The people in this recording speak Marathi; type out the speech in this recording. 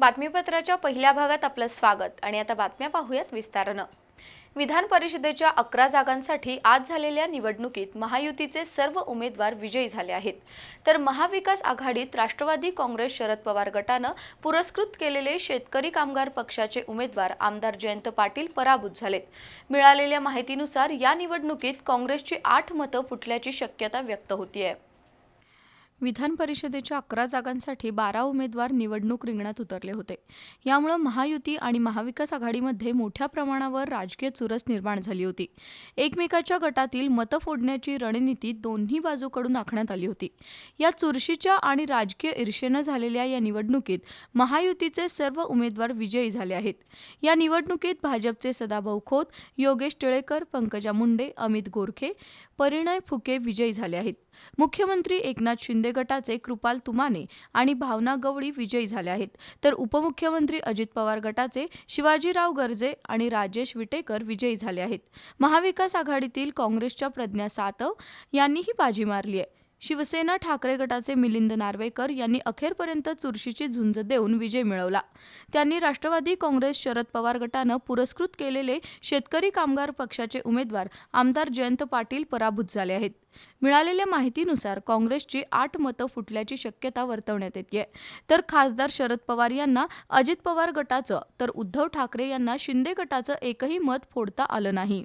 बातमीपत्राच्या पहिल्या भागात आपलं स्वागत. आणि आता बातम्या पाहूयात विस्तारानं. विधान परिषदेच्या अकरा जागांसाठी आज झालेल्या निवडणुकीत महायुतीचे सर्व उमेदवार विजयी झाले आहेत. तर महाविकास आघाडीत राष्ट्रवादी काँग्रेस शरद पवार गटानं पुरस्कृत केलेले शेतकरी कामगार पक्षाचे उमेदवार आमदार जयंत पाटील पराभूत झालेत. मिळालेल्या माहितीनुसार या निवडणुकीत काँग्रेसची आठ मतं फुटल्याची शक्यता व्यक्त होतीये. विधान परिषदेच्या अकरा जागांसाठी बारा उमेदवार निवडणूक रिंगणात उतरले होते. यामुळे महायुती आणि महाविकास आघाडीमध्ये मोठ्या प्रमाणावर राजकीय चुरस निर्माण झाली होती. एकमेकाच्या गटातील मतं फोडण्याची रणनीती दोन्ही बाजूकडून आखण्यात आली होती. या चुरशीच्या आणि राजकीय ईर्षेनं झालेल्या या निवडणुकीत महायुतीचे सर्व उमेदवार विजयी झाले आहेत. या निवडणुकीत भाजपचे सदाभाऊ खोत योगेश टिळेकर पंकजा मुंडे अमित गोरखे परिणय फुके विजयी झाले आहेत. मुख्यमंत्री एकनाथ शिंदे गटाचे कृपाल तुमाने आणि भावना गवळी विजयी झाले आहेत. तर उपमुख्यमंत्री अजित पवार गटाचे शिवाजीराव गर्जे आणि राजेश विटेकर विजयी झाले आहेत. महाविकास आघाडीतील काँग्रेसच्या प्रज्ञा सातव यांनीही बाजी मारली आहे. शिवसेना ठाकरे गटाचे मिलिंद नार्वेकर यांनी अखेरपर्यंत चुरशीची झुंज देऊन विजय मिळवला. त्यांनी राष्ट्रवादी काँग्रेस शरद पवार गटानं पुरस्कृत केलेले शेतकरी कामगार पक्षाचे उमेदवार आमदार जयंत पाटील पराभूत झाले आहेत. मिळालेल्या माहितीनुसार काँग्रेसची आठ मतं फुटल्याची शक्यता वर्तवण्यात येते तर खासदार शरद पवार यांना अजित पवार गटाचं तर उद्धव ठाकरे यांना शिंदे गटाचं एकही मत फोडता आलं नाही.